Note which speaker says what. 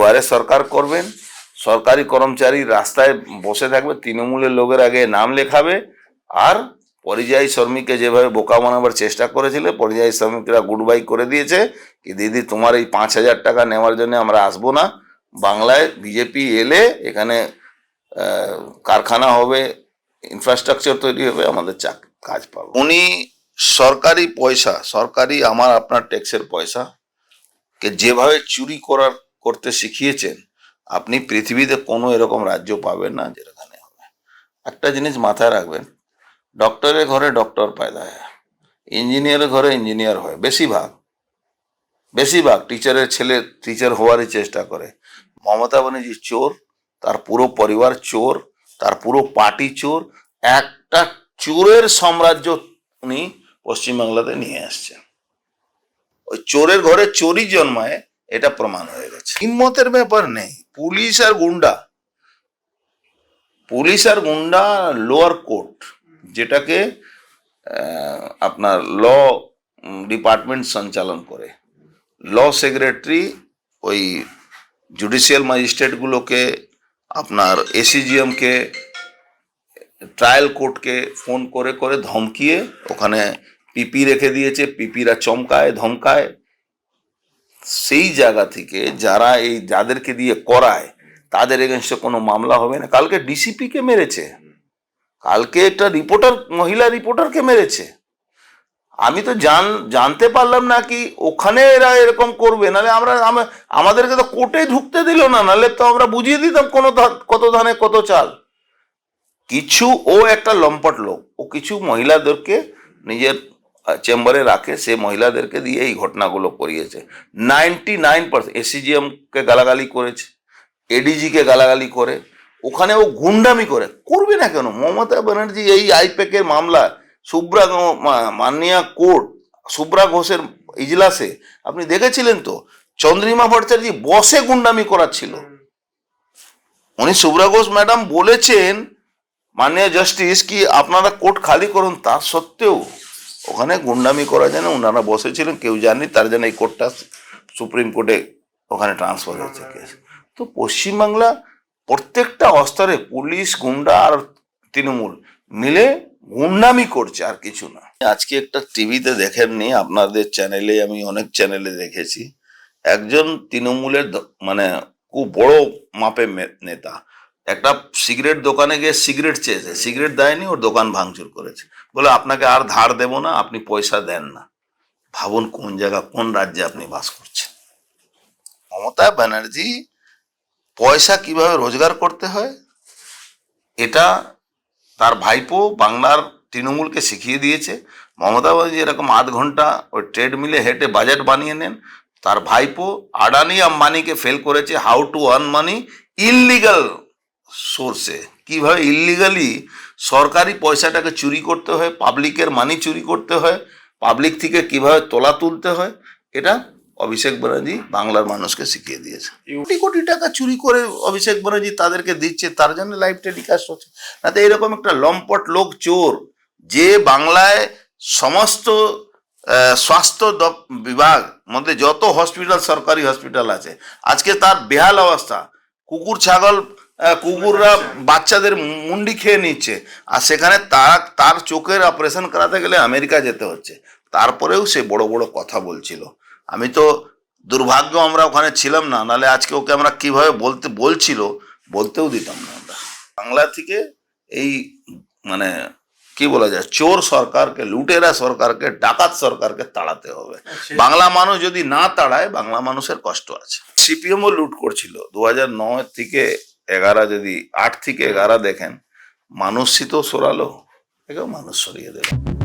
Speaker 1: দুয়ারে সরকার করবেন, সরকারি কর্মচারী রাস্তায় বসে থাকবে, তৃণমূলের লোকের আগে নাম লেখাবে, আর পরিযায়ী শ্রমিককে যেভাবে বোকা বানাবার চেষ্টা করেছিল, পরিযায়ী শ্রমিকরা গুড বাই করে দিয়েছে কি, দিদি, তোমার এই পাঁচ হাজার টাকা নেওয়ার জন্য আমরা আসব না। বাংলায় বিজেপি এলে এখানে কারখানা হবে ইনফ্রাস্ট্রাকচার তৈরি হবে, আমাদের চাক কাজ পাবো। উনি সরকারি পয়সা, সরকারি আমার, আপনার ট্যাক্সের পয়সা, কে যেভাবে চুরি করার করতে শিখিয়েছেন, আপনি পৃথিবীতে কোনো এরকম রাজ্য পাবেন না যেখানে হবে। একটা জিনিস মাথায় রাখবেন, ডক্টরের ঘরে ডক্টর পায়দা হয় ইঞ্জিনিয়ারের ঘরে ইঞ্জিনিয়ার হয়, বেশিরভাগ। বেশিরভাগ টিচারের ছেলে টিচার হওয়ারই চেষ্টা করে। মমতা ব্যানার্জি চোর, তার পুরো পরিবার চোর, তার পুরো পার্টি চোর, একটা চোরের সাম্রাজ্য উনি পশ্চিমবাংলাতে নিয়ে আসছেন। ওই চোরের ঘরে চোরই জন্মায় এটা প্রমাণ হয়ে গেছে। হিম্মতের ব্যাপার নেই। পুলিশ আর গুন্ডা। পুলিশ আর গুন্ডা লোয়ার কোর্ট যেটাকে আপনার ল ডিপার্টমেন্ট সঞ্চালন করে। ল সেক্রেটারি ওই জুডিশিয়াল ম্যাজিস্ট্রেটগুলোকে আপনার এসিজিএমকে ট্রায়াল কোর্টকে ফোন করে করে ধমকিয়ে, ওখানে পিপি রেখে দিয়েছে। পিপিরা চমকায়, ধমকায়। সেই জায়গা থেকে যারা এই যাদেরকে দিয়ে করায়, তাদের এগেনস্টে কোনো মামলা হবে না। কালকে ডিসিপিকে মেরেছে। কালকে একটা রিপোর্টার মহিলা রিপোর্টারকে মেরেছে। আমি তো জান, জানতে পারলাম না কি ওখানে এরা এরকম করবে। নাহলে আমরা আমাদেরকে তো কোর্টে ঢুকতে দিল না নাহলে তো আমরা বুঝিয়ে দিতাম কোন কত ধানে কত চাল। কিছু, ও একটা লম্পট লোক। ও কিছু মহিলাদেরকে নিজের চেম্বারে রাখে, সে মহিলাদেরকে দিয়ে এই ঘটনাগুলো করিয়েছে। নাইনটি নাইন পার্সেন্ট এসিজিএমকে গালাগালি করেছে এডিজিকে গালাগালি করে ওখানে ও গুন্ডামি করে। করবে না কেন? মমতা ব্যানার্জি এই আইপ্যাকের মামলা, সুব্রা গো- মা- মাননীয়া কোর্ট, সুব্রা ঘোষের ইজলাসে, আপনি দেখেছিলেন তো? চন্দ্রিমা ভট্টাচার্য বসে গুন্ডামি করাচ্ছিল। উনি সুব্রা ঘোষ ম্যাডাম বলেছেন, মাননীয় জাস্টিস, কি আপনারা কোর্ট খালি করুন? তা সত্ত্বেও ওখানে গুন্ডামি করা যেন ওনারা বসেছিলেন, কেউ জানেনি, তার জন্য এই কোর্টটা সুপ্রিম কোর্টে ওখানে ট্রান্সফার হয়েছে কেস তো পশ্চিমবাংলা প্রত্যেকটা স্তরে পুলিশ, গুন্ডা আর তৃণমূল মিলে গুন্ডামি করছে আর কিছু না। আজকে একটা টিভিতে দেখেননি, আপনাদের চ্যানেলে আমি অনেক চ্যানেলে দেখেছি। একজন তৃণমূলের মানে খুব বড় মাপে মে- নেতা একটা সিগারেট দোকানে গিয়ে সিগারেট চেয়েছে, সিগারেট দেয়নি, ওর দোকান ভাঙচুর করেছে। বলে, আপনাকে আর ধার দেবো না, আপনি পয়সা দেন না। ভাবুন কোন জায়গা, কোন রাজ্যে আপনি বাস করছেন? মমতা ব্যানার্জি, পয়সা কীভাবে রোজগার করতে হয়? এটা তার ভাইপো বাংলার তৃণমূলকে শিখিয়ে দিয়েছে। মমতা ব্যানার্জি এরকম আধ ঘণ্টা ওই ট্রেডমিলে হেঁটে বাজেট বানিয়ে নেন। তার ভাইপো আডানি আম্বানিকে ফেল করেছে, how to earn money, illegal সোর্সে কীভাবে ইললিগালি সরকারি পয়সাটাকে চুরি করতে হয় পাবলিকের মানি চুরি করতে হয় পাবলিক থেকে কীভাবে তোলা তুলতে হয়, এটা অভিষেক ব্যানার্জি বাংলার মানুষকে শিখিয়ে দিয়েছে। কোটি কোটি টাকা চুরি করে অভিষেক ব্যানার্জি তাদেরকে দিচ্ছে, তার জন্য লাইফ টেলিকাস্ট হচ্ছে। না তো এরকম একটা লম্পট লোক চোর, যে বাংলায় সমস্ত স্বাস্থ্য বিভাগ মধ্যে যত হসপিটাল সরকারি হসপিটাল আছে, আজকে তার বেহাল অবস্থা। কুকুর, ছাগল কুকুররা বাচ্চাদের মুন্ডি খেয়ে নিচ্ছে। আর সেখানে তার তার চোখের অপারেশন করাতে গেলে আমেরিকা যেতে হচ্ছে। তারপরেও সে বড় বড় কথা বলছিল। আমি তো দুর্ভাগ্য আমরা ওখানে ছিলাম না নালে আজকে ওকে আমরা কীভাবে বলতে বলছিল বলতেও দিতাম না আমরা। বাংলা থেকে এই মানে কি বলা যায় চোর সরকারকে লুটেরা সরকারকে ডাকাত সরকারকে তাড়াতে হবে। বাংলা মানুষ যদি না তাড়ায় বাংলা মানুষের কষ্ট আছে। সিপিএমও লুট করছিল। দু হাজার নয় থেকে এগারো যদি আট থেকে এগারা দেখেন মানুষই তো সরালো একেও মানুষ সরিয়ে দেবে।